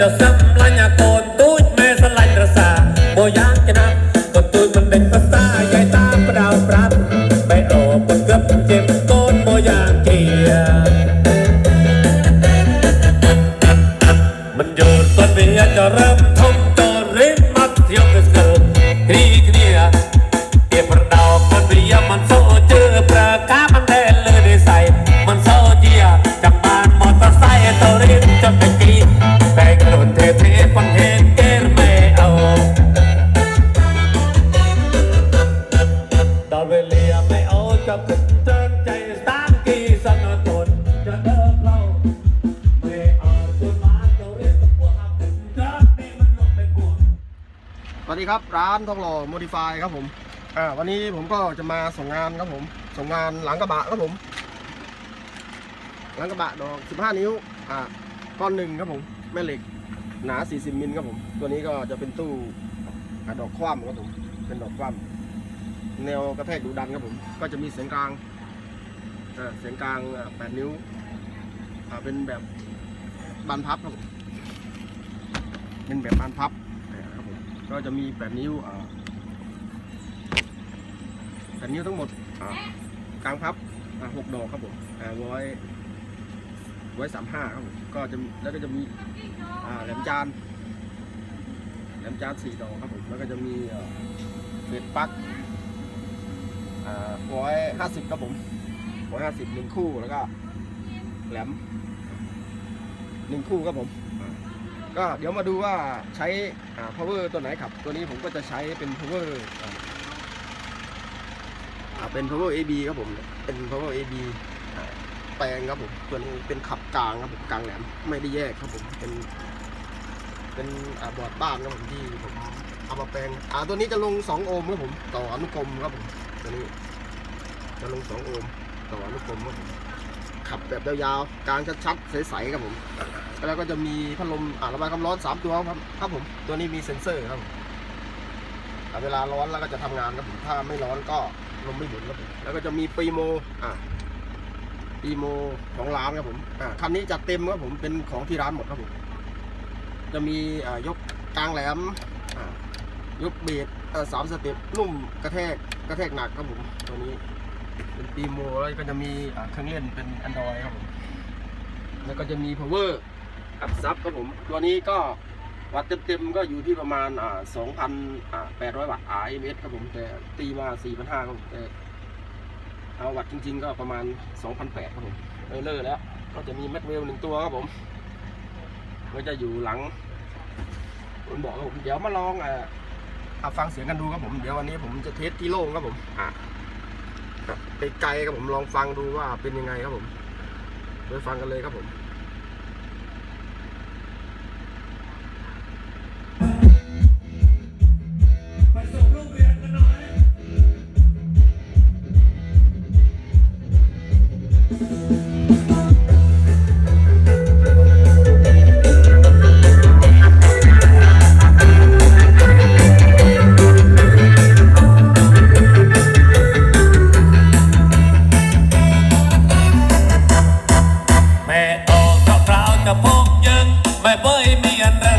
จะซ้ำละญาโกนตูดแม่สลายระสาโบยางกันับก็ตูดมันเป็นภาษาใหญ่ตาประดาวปรับไปโอบปนเกือบเจ็บโกนโบยางเกียมันโยนต้นเบียจะเริ่มทง สวัสดีครับร้านทองหล่อโมดิฟายครับผมอ่าวันนี้ผมก็จะมาส่งงานครับผม ส่งงานหลังกระบะครับผม หลังกระบะดอก 15 นิ้วอ่าก้อนหนึ่งครับผมแม่เหล็กหนา 40มิลครับผม ตัวนี้ก็จะเป็นตู้อดอกคว่ำครับผมเป็นดอกคว่ำแนวกระแทกดุดันครับผม ก็จะมีเสียงกลางอ่าเสียงกลาง 8 นิ้วอ่าเป็นแบบบานพับครับผมเป็นแบบบานพับ ก็จะมี8นิ้วอ่า8นิ้วทั้งหมดกลางพับอ่า6ดอกครับผมร้อยร้อยสามห้าครับผมก็จะแล้วก็จะมีแหลมจานแหลมจานสี่ดอกครับผมแล้วก็จะมีเอ่อเศษปลั๊กร้อยห้าสิบครับผมร้อยห้าสิบหนึ่งคู่แล้วก็แหลมหนึ่งคู่ครับผม ก็เดี๋ยวมาดูว่าใช้ power ตัวไหนครับ ตัวนี้ผมก็จะใช้เป็น power อ่าอ่าเป็น power AB ครับผม เป็น power AB อ่าแปลงครับผมตัวนี้เป็นขับกลางครับผมกลางแหลมไม่ได้แยกครับผมเป็น เป็นอบอร์ดบ้านครับผมที่ผมเอามาแปลงอ่าตัวนี้จะลง 2 โอห์มครับผมต่ออนุกรมครับผมตัวนี้จะลง 2 โอห์มต่ออนุกรมครับผม ขับแบบยาวๆกลางชัดๆ ใสๆครับผม แล้วก็จะมีพัดลมอ่าระบายความร้อนสามตัวครับครับผม ตัวนี้มีเซ็นเซอร์ครับผมเวลาร้อนแล้วก็จะทำงานครับผม ถ้าไม่ร้อนก็ลมไม่หมุนครับผม แล้วก็จะมีปีโมอ่าปีโมของร้านครับผมอ่าคันนี้จัดเต็มครับผม เป็นของที่ร้านหมดครับผม จะมีอ่ายกกลางแหลมอ่ายกเบสอ่าสามสเต็ปนุ่มกระแทกกระแทกหนักครับผมตัวนี้ เป็นปีโมแล้วก็จะมีเครื่องเล่นเป็น Android ครับผม แล้วก็จะมี power อัพซับครับผม ตัวนี้ก็วัดเต็มๆก็อยู่ที่ประมาณอ่า2,000อ่า800วัตต์ RMS ครับผม แต่ตีมา4,500ครับผมแต่เอาวัตต์จริง ๆ ก็ประมาณ2,800ครับผมเออเลอร์แล้ว ก็จะมีแม็กเวลหนึ่งตัวครับผมก็จะอยู่หลังผมบอกครับผมเดี๋ยวมาลองอ่าอะฟังเสียงกันดูครับผม เดี๋ยววันนี้ผมจะเทสที่โล่งครับผมอะ ไกลๆครับผมลองฟังดูว่าเป็นยังไงครับผมไปฟังกันเลยครับผม แม่เ